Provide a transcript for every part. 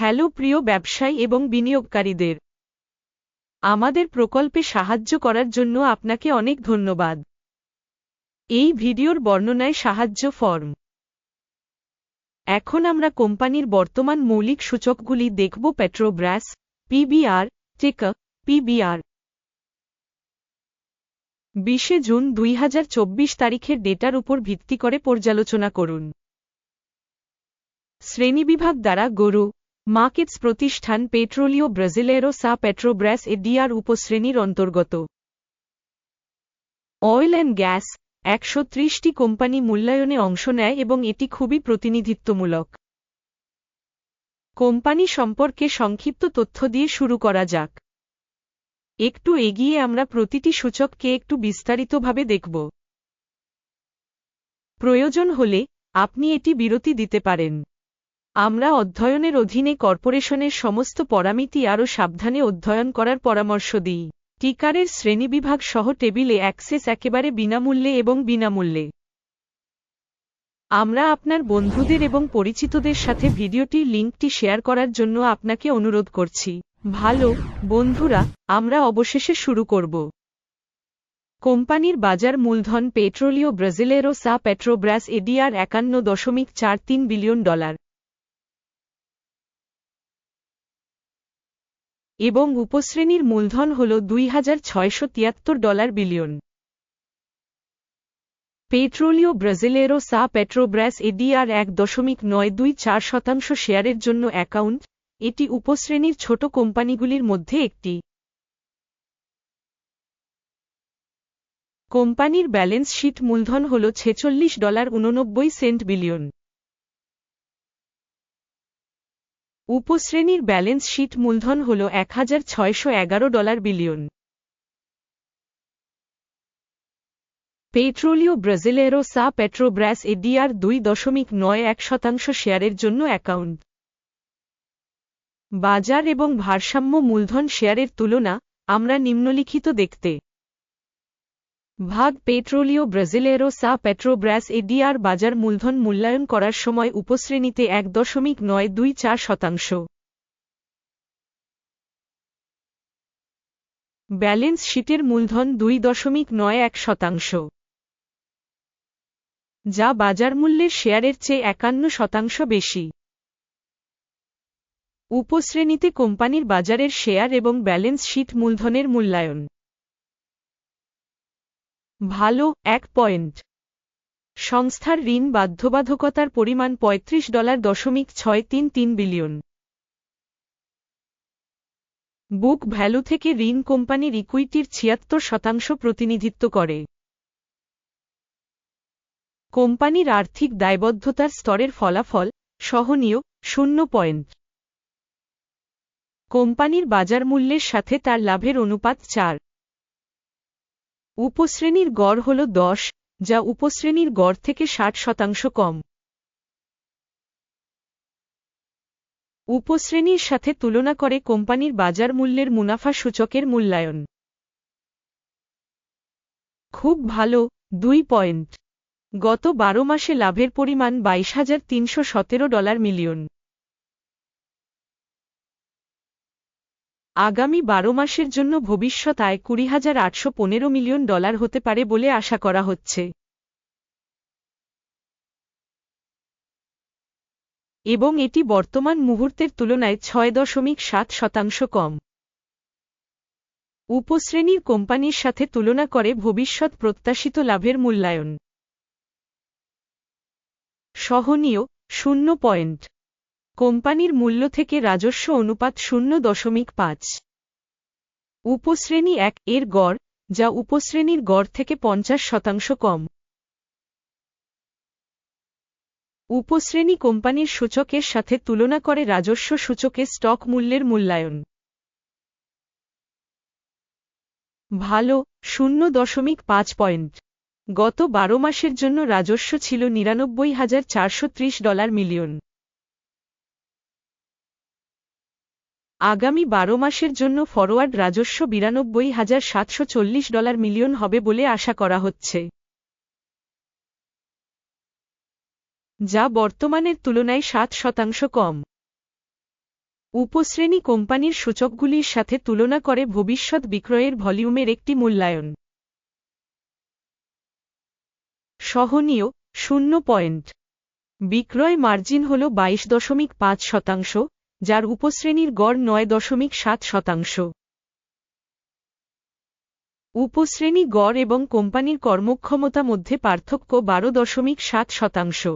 Hello প্রিয় ব্যবসায়ী এবং বিনিয়োগকারীদের। আমাদের প্রকল্পে সাহায্য করার জন্য আপনাকে অনেক ধন্যবাদ। এই ভিডিওর বর্ণনায় সাহায্য ফর্ম। এখন আমরা কোম্পানির বর্তমান মৌলিক সূচকগুলি দেখব পেট্রোব্রাস পিবিআর টেকা পিবিআর বিশে জুন দুই হাজার চব্বিশ তারিখের ডেটার উপর ভিত্তি করে পর্যালোচনা করুন। শ্রেণীবিভাগ দ্বারা গরু মার্কেটস প্রতিষ্ঠান পেট্রোলিও ব্রাজিলেরো সা পেট্রোব্র্যাস এডিআর উপশ্রেণীর অন্তর্গত। অয়েল অ্যান্ড গ্যাস একশো ত্রিশটি কোম্পানি মূল্যায়নে অংশ নেয় এবং এটি খুবই প্রতিনিধিত্বমূলক। কোম্পানি সম্পর্কে সংক্ষিপ্ত তথ্য দিয়ে শুরু করা যাক। একটু এগিয়ে আমরা প্রতিটি সূচককে একটু বিস্তারিতভাবে দেখব। প্রয়োজন হলে আপনি এটি বিরতি দিতে পারেন। আমরা অধ্যয়নের অধীনে কর্পোরেশনের সমস্ত পরামিতি আরও সাবধানে অধ্যয়ন করার পরামর্শ দিই। টিকারের শ্রেণীবিভাগ সহ টেবিলে অ্যাক্সেস একেবারে বিনামূল্যে এবং বিনামূল্যে। আমরা আপনার বন্ধুদের এবং পরিচিতদের সাথে ভিডিওটির লিঙ্কটি শেয়ার করার জন্য আপনাকে অনুরোধ করছি। ভালো, বন্ধুরা, আমরা অবশেষে শুরু করব। কোম্পানির বাজার মূলধন পেট্রোলিও ব্রাজিলেরো সা পেট্রোব্রাস এডিআর একান্ন দশমিক চার তিন বিলিয়ন ডলার। এবং উপশ্রেণীর মূলধন হল দুই হাজার ছয়শো তিয়াত্তর ডলার বিলিয়ন। পেট্রোলিও ব্রাজিলেরো সা পেট্রোব্রাস এডিআর এক দশমিক নয় দুই চার শতাংশ শেয়ারের জন্য অ্যাকাউন্ট, এটি উপশ্রেণীর ছোট কোম্পানিগুলির মধ্যে একটি। কোম্পানির ব্যালেন্স শিট মূলধন হল ছেচল্লিশ ডলার উননব্বই সেন্ট বিলিয়ন। উপশ্রেণীর ব্যালেন্স শিট মূলধন হল এক হাজার ছয়শো এগারো ডলার বিলিয়ন। পেট্রোলিও ব্রাজিলেরো সা পেট্রোব্র্যাস এডিআর দুই দশমিক নয় এক শতাংশ শেয়ারের জন্য অ্যাকাউন্ট। বাজার এবং ভারসাম্য মূলধন শেয়ারের তুলনা আমরা নিম্নলিখিত দেখতে ভাগ পেট্রোলিও ব্রাজিলেরো সা পেট্রোব্রাস এডিআর বাজার মূলধন মূল্যায়ন করার সময় উপশ্রেণীতে এক দশমিক নয় দুই চার শতাংশ। ব্যালেন্স শিটের মূলধন দুই দশমিক নয় এক শতাংশ। যা বাজার মূল্যের শেয়ারের চেয়ে একান্ন শতাংশ বেশি। উপশ্রেণীতে কোম্পানির বাজারের শেয়ার এবং ব্যালেন্স শিট মূলধনের মূল্যায়ন। ভালো, এক পয়েন্ট। সংস্থার ঋণ বাধ্যবাধকতার পরিমাণ পঁয়ত্রিশ ডলার দশমিক ছয় তিন তিন বিলিয়ন। বুক ভ্যালু থেকে ঋণ কোম্পানির ইকুইটির ছিয়াত্তর শতাংশ প্রতিনিধিত্ব করে। কোম্পানির আর্থিক দায়বদ্ধতার স্তরের ফলাফল সহনীয়, শূন্য পয়েন্ট। কোম্পানির বাজার মূল্যের সাথে তার লাভের অনুপাত চার। উপশ্রেণীর গড় হল দশ, যা উপশ্রেণীর গড় থেকে ষাট শতাংশ কম। উপশ্রেণীর সাথে তুলনা করে কোম্পানির বাজার মূল্যের মুনাফা সূচকের মূল্যায়ন। খুব ভালো, দুই পয়েন্ট। গত বারো মাসে লাভের পরিমাণ বাইশ হাজার তিনশো সতেরো ডলার মিলিয়ন। আগামী বারো মাসের জন্য ভবিষ্যৎ আয় কুড়ি হাজার আটশো পনেরো মিলিয়ন ডলার হতে পারে বলে আশা করা হচ্ছে। এবং এটি বর্তমান মুহূর্তের তুলনায় ছয় দশমিক সাত শতাংশ কম। উপশ্রেণীর কোম্পানির সাথে তুলনা করে ভবিষ্যৎ প্রত্যাশিত লাভের মূল্যায়ন। সহনীয় শূন্য পয়েন্ট কোম্পানির মূল্য থেকে রাজস্ব অনুপাত শূন্য দশমিক পাঁচ। উপশ্রেণী এক এর গড়, যা উপশ্রেণীর গড় থেকে পঞ্চাশ শতাংশ কম। উপশ্রেণী কোম্পানির সূচকের সাথে তুলনা করে রাজস্ব সূচকে স্টক মূল্যের মূল্যায়ন। ভালো, শূন্য দশমিক পাঁচ পয়েন্ট। গত বারো মাসের জন্য রাজস্ব ছিল নিরানব্বই হাজার চারশো ত্রিশ ডলার মিলিয়ন। আগামী বারো মাসের জন্য ফরওয়ার্ড রাজস্ব বিরানব্বই হাজার সাতশো চল্লিশ ডলার মিলিয়ন হবে বলে আশা করা হচ্ছে। যা বর্তমানের তুলনায় সাত শতাংশ কম। উপশ্রেণী কোম্পানির সূচকগুলির সাথে তুলনা করে ভবিষ্যৎ বিক্রয়ের ভলিউমের একটি মূল্যায়ন। সহনীয়, শূন্য পয়েন্ট। বিক্রয় মার্জিন হল বাইশ দশমিক পাঁচ শতাংশ যার উপশ্রেণীর গড় নয় দশমিক সাত শতাংশ। উপশ্রেণী গড় এবং কোম্পানির কর্মক্ষমতা মধ্যে পার্থক্য বারো দশমিক সাত শতাংশ।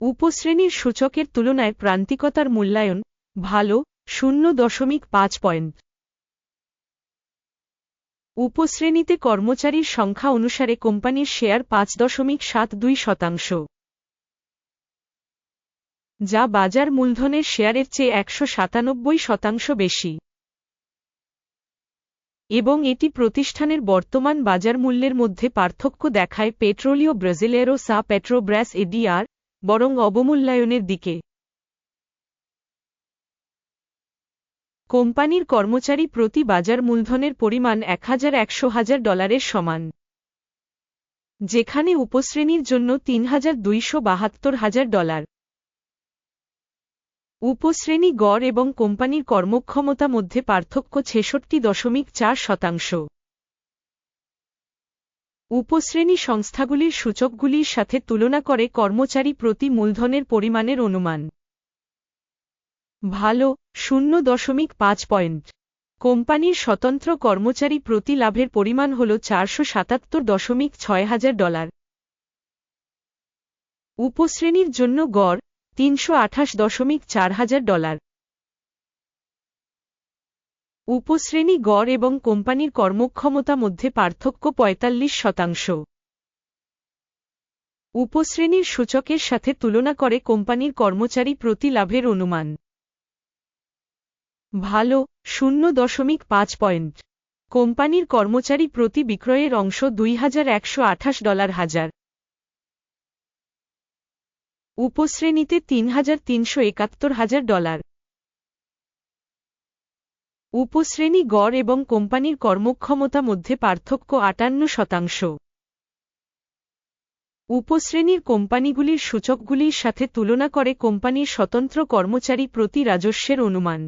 উপশ্রেণীর সূচকের তুলনায় প্রান্তিকতার মূল্যায়ন ভালো, শূন্য দশমিক পাঁচ পয়েন্ট। উপশ্রেণীতে কর্মচারীর সংখ্যা অনুসারে কোম্পানির শেয়ার পাঁচ দশমিক সাত দুই শতাংশ। যা বাজার মূলধনের শেয়ারের চেয়ে একশো সাতানব্বই শতাংশ বেশি। এবং এটি প্রতিষ্ঠানের বর্তমান বাজার মূল্যের মধ্যে পার্থক্য দেখায় পেট্রোলিও ব্রাজিলেরো সা পেট্রোব্রাস এডিআর, বরং অবমূল্যায়নের দিকে। কোম্পানির কর্মচারী প্রতি বাজার মূলধনের পরিমাণ এক হাজার একশো হাজার ডলারের সমান। যেখানে উপশ্রেণীর জন্য তিন হাজার দুইশো বাহাত্তর হাজার ডলার। উপশ্রেণী গড় এবং কোম্পানির কর্মক্ষমতা মধ্যে পার্থক্য ছেষট্টি দশমিক চার শতাংশ। উপশ্রেণী সংস্থাগুলির সূচকগুলির সাথে তুলনা করে কর্মচারী প্রতি মূলধনের পরিমাণের অনুমান। ভালো, শূন্য দশমিক পাঁচ পয়েন্ট। কোম্পানির স্বতন্ত্র কর্মচারী প্রতি লাভের পরিমাণ হল চারশো সাতাত্তর দশমিক ছয় হাজার ডলার। উপশ্রেণীর জন্য গড় তিনশো আঠাশ দশমিক চার হাজার ডলার। উপশ্রেণী গড় এবং কোম্পানির কর্মক্ষমতা মধ্যে পার্থক্য পঁয়তাল্লিশ শতাংশ। উপশ্রেণীর সূচকের সাথে তুলনা করে কোম্পানির কর্মচারী প্রতি লাভের অনুমান। ভালো, শূন্য দশমিক পাঁচ পয়েন্ট। কোম্পানির কর্মচারী প্রতি বিক্রয়ের অংশ দুই হাজার একশো আঠাশ ডলার হাজার। উপশ্রেণীতে তিন হাজার তিনশো একাত্তর হাজার ডলার। উপশ্রেণী গড় এবং কোম্পানির কর্মক্ষমতা মধ্যে পার্থক্য আটান্ন শতাংশ। উপশ্রেণীর কোম্পানিগুলির সূচকগুলির সাথে তুলনা করে কোম্পানির স্বতন্ত্র কর্মচারী প্রতি রাজস্বের অনুমান।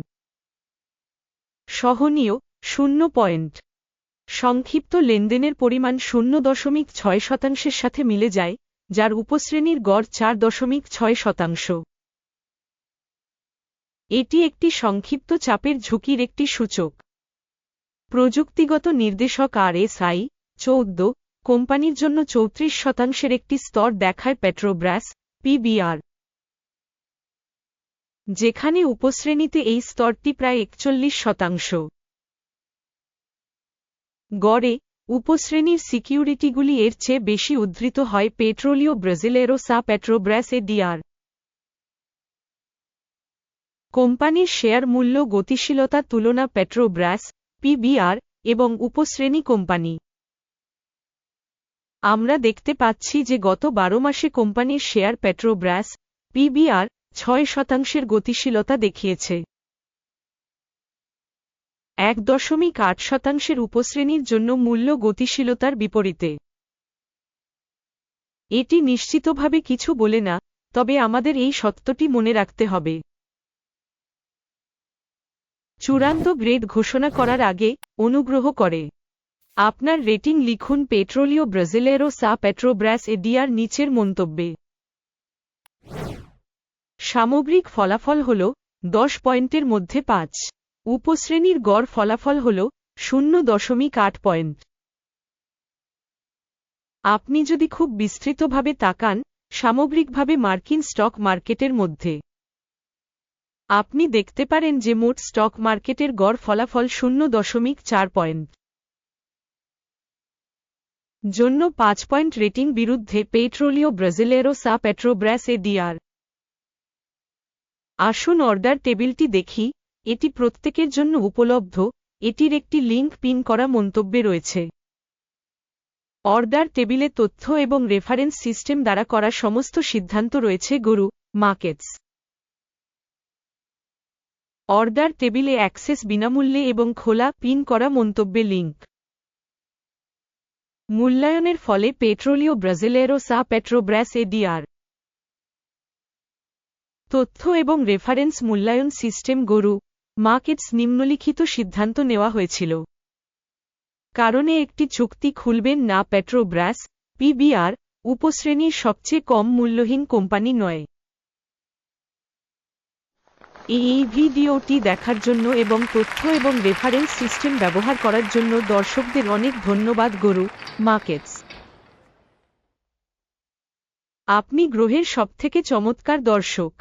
সহনীয়, শূন্য পয়েন্ট। সংক্ষিপ্ত লেনদেনের পরিমাণ শূন্য দশমিক ছয় শতাংশের সাথে মিলে যায় যার উপশ্রেণীর গড় চার দশমিক ছয় শতাংশ। এটি একটি সংক্ষিপ্ত চাপের ঝুঁকির একটি সূচক। প্রযুক্তিগত নির্দেশক আর এস আই চৌদ্দ, কোম্পানির জন্য চৌত্রিশ শতাংশের একটি স্তর দেখায় পেট্রোব্র্যাস পিবিআর যেখানে উপশ্রেণীতে এই স্তরটি প্রায় একচল্লিশ শতাংশ। গড়ে উপশ্রেণীর সিকিউরিটিগুলি এর চেয়ে বেশি উদ্ধৃত হয় পেট্রোলিও ব্রাজিলেরো সা পেট্রোব্র্যাস এ ডিআর কোম্পানির শেয়ার মূল্য গতিশীলতা তুলনা পেট্রোব্র্যাস পিবিআর এবং উপশ্রেণী কোম্পানি। আমরা দেখতে পাচ্ছি যে গত বারো মাসে কোম্পানির শেয়ার পেট্রোব্র্যাস পিবিআর ছয় শতাংশের গতিশীলতা দেখিয়েছে। এক দশমিক আট শতাংশের উপশ্রেণীর জন্য মূল্য গতিশীলতার বিপরীতে। এটি নিশ্চিতভাবে কিছু বলে না, তবে আমাদের এই সত্যটি মনে রাখতে হবে। চূড়ান্ত গ্রেড ঘোষণা করার আগে অনুগ্রহ করে আপনার রেটিং লিখুন পেট্রোলিও ব্রাজিলেরো সা পেট্রোব্র্যাস এডিয়ার নিচের মন্তব্যে। সামগ্রিক ফলাফল হল দশ পয়েন্টের মধ্যে পাঁচ। উপশ্রেণীর গড় ফলাফল হল শূন্য দশমিক আট পয়েন্ট। আপনি যদি খুব বিস্তৃতভাবে তাকান, সামগ্রিকভাবে মার্কিন স্টক মার্কেটের মধ্যে। আপনি দেখতে পারেন যে মোট স্টক মার্কেটের গড় ফলাফল শূন্য দশমিক চার পয়েন্ট। জন্য পাঁচ পয়েন্ট রেটিং বিরুদ্ধে পেট্রোলিও ব্রাজিলেরো সা পেট্রোব্র্যাস এ ডিআর আসুন অর্ডার টেবিলটি দেখি। এটি প্রত্যেকের জন্য উপলব্ধ, এটির একটি লিঙ্ক পিন করা মন্তব্যে রয়েছে। অর্ডার টেবিলে তথ্য এবং রেফারেন্স সিস্টেম দ্বারা করা সমস্ত সিদ্ধান্ত রয়েছে গুরু মার্কেটস অর্ডার টেবিলে অ্যাক্সেস বিনামূল্যে এবং খোলা পিন করা মন্তব্যে লিঙ্ক। মূল্যায়নের ফলে পেট্রোলিও ব্রাজিলেরো সা পেট্রোব্র্যাস এডিআর। তথ্য এবং রেফারেন্স মূল্যায়ন সিস্টেম গরু মার্কেটস নিম্নলিখিত সিদ্ধান্ত নেওয়া হয়েছিল। কারণে একটি চুক্তি খুলবেন না পেট্রোব্রাস পিবিআর উপশ্রেণীর সবচেয়ে কম মূল্যহীন কোম্পানি নয়। এই ভিডিওটি দেখার জন্য এবং তথ্য এবং রেফারেন্স সিস্টেম ব্যবহার করার জন্য দর্শকদের অনেক ধন্যবাদ, গরু, মার্কেটস। আপনি গ্রহের সবথেকে চমৎকার দর্শক।